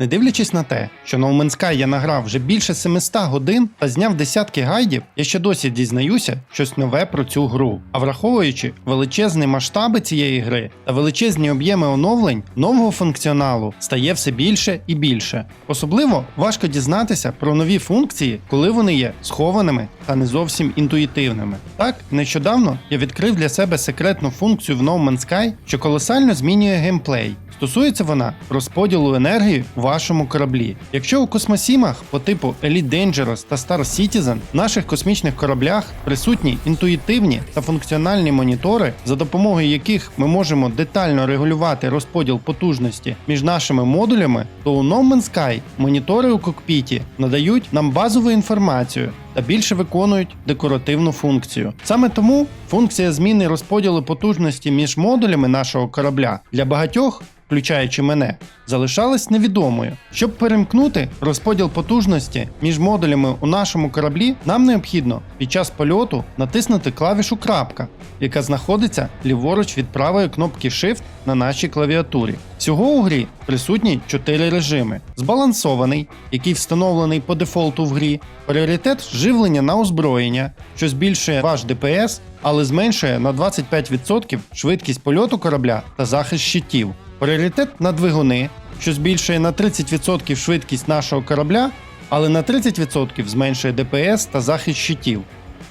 Не дивлячись на те, що Man's Sky я награв вже більше 700 годин та зняв десятки гайдів, я ще досі дізнаюся щось нове про цю гру. А враховуючи величезні масштаби цієї гри та величезні об'єми оновлень, нового функціоналу стає все більше і більше. Особливо важко дізнатися про нові функції, коли вони є схованими та не зовсім інтуїтивними. Так, нещодавно я відкрив для себе секретну функцію в No Man's Sky, що колосально змінює геймплей. Стосується вона розподілу енергії у вашому кораблі. Якщо у космосімах по типу Elite Dangerous та Star Citizen в наших космічних кораблях присутні інтуїтивні та функціональні монітори, за допомогою яких ми можемо детально регулювати розподіл потужності між нашими модулями, то у No Man's Sky монітори у кокпіті надають нам базову інформацію та більше виконують декоративну функцію. Саме тому функція зміни розподілу потужності між модулями нашого корабля для багатьох, включаючи мене, залишалась невідомою. Щоб перемкнути розподіл потужності між модулями у нашому кораблі, нам необхідно під час польоту натиснути клавішу крапка, яка знаходиться ліворуч від правої кнопки Shift на нашій клавіатурі. Всього у грі присутні 4 режими: збалансований, який встановлений по дефолту в грі, пріоритет живлення на озброєння, що збільшує ваш ДПС, але зменшує на 25% швидкість польоту корабля та захист щитів. Пріоритет на двигуни, що збільшує на 30% швидкість нашого корабля, але на 30% зменшує ДПС та захист щитів.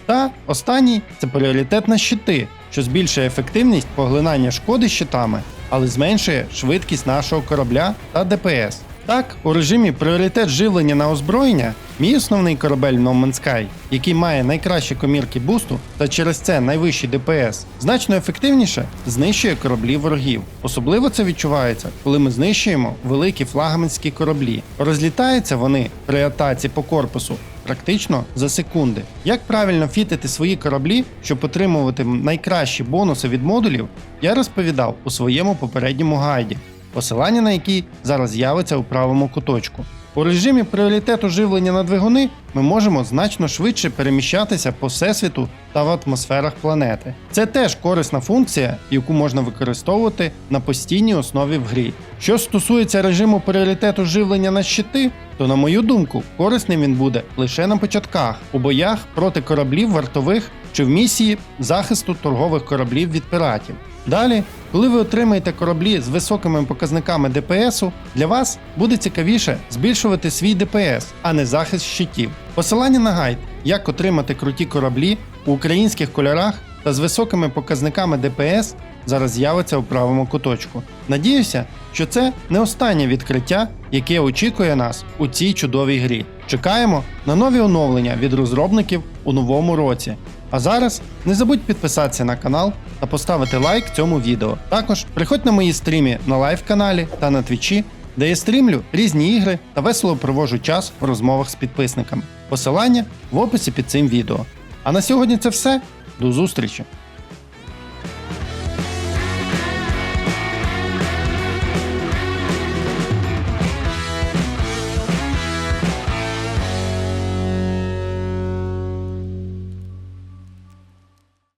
Та останній це пріоритет на щити, що збільшує ефективність поглинання шкоди щитами, але зменшує швидкість нашого корабля та ДПС. Так, у режимі пріоритет живлення на озброєння, мій основний корабель No Man's Sky, який має найкращі комірки бусту та через це найвищий ДПС, значно ефективніше знищує кораблі ворогів. Особливо це відчувається, коли ми знищуємо великі флагманські кораблі. Розлітаються вони при атаці по корпусу практично за секунди. Як правильно фітити свої кораблі, щоб отримувати найкращі бонуси від модулів, я розповідав у своєму попередньому гайді, посилання на який зараз з'явиться у правому куточку. У режимі пріоритету живлення на двигуни ми можемо значно швидше переміщатися по всесвіту та в атмосферах планети. Це теж корисна функція, яку можна використовувати на постійній основі в грі. Що стосується режиму пріоритету живлення на щити, то, на мою думку, корисним він буде лише на початках у боях проти кораблів вартових чи в місії захисту торгових кораблів від піратів. Далі, коли ви отримаєте кораблі з високими показниками ДПСу, для вас буде цікавіше збільшувати свій ДПС, а не захист щитів. Посилання на гайд, як отримати круті кораблі у українських кольорах та з високими показниками ДПС зараз з'явиться у правому куточку. Надіюся, що це не останнє відкриття, яке очікує нас у цій чудовій грі. Чекаємо на нові оновлення від розробників у новому році. А зараз не забудь підписатися на канал та поставити лайк цьому відео. Також приходь на мої стрімі на лайв каналі та на твічі, де я стрімлю різні ігри та весело проводжу час в розмовах з підписниками. Посилання в описі під цим відео. А на сьогодні це все. До зустрічі!